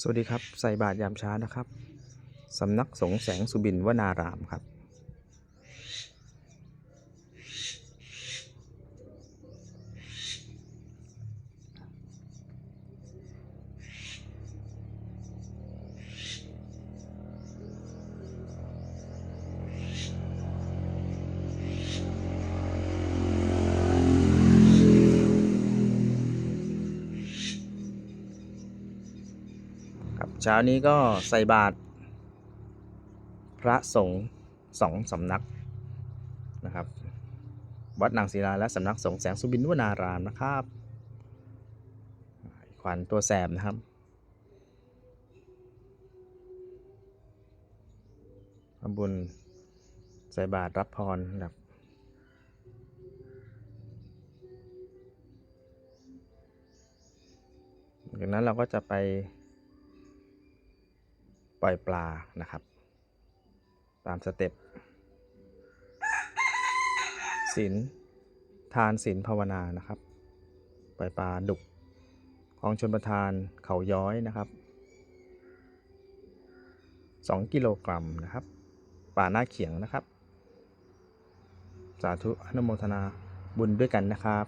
สวัสดีครับ ใส่บาตรยามเช้านะครับ สำนักสงฆ์แสงสุบินวนารามครับ ครับเช้านี้ก็ใส่บาตรพระสงฆ์สองสำนักนะครับ วัดนางศิลาและสำนักสงฆ์แสงสุบินวนารามนะครับขวัญตัวแสบนะครับทำบุญใส่บาตรรับพรนะครับจากนั้นเราก็จะไป ล่อยปลานะครับ ตามสเต็ปศีลทานศีลภาวนานะครับ ปล่อยปลาดุกของชนประทานเขาย้อยนะครับ2กิโลกรัมนะครับปลาหน้าเขียงนะครับ สาธุอนุโมทนาบุญด้วยกันนะครับ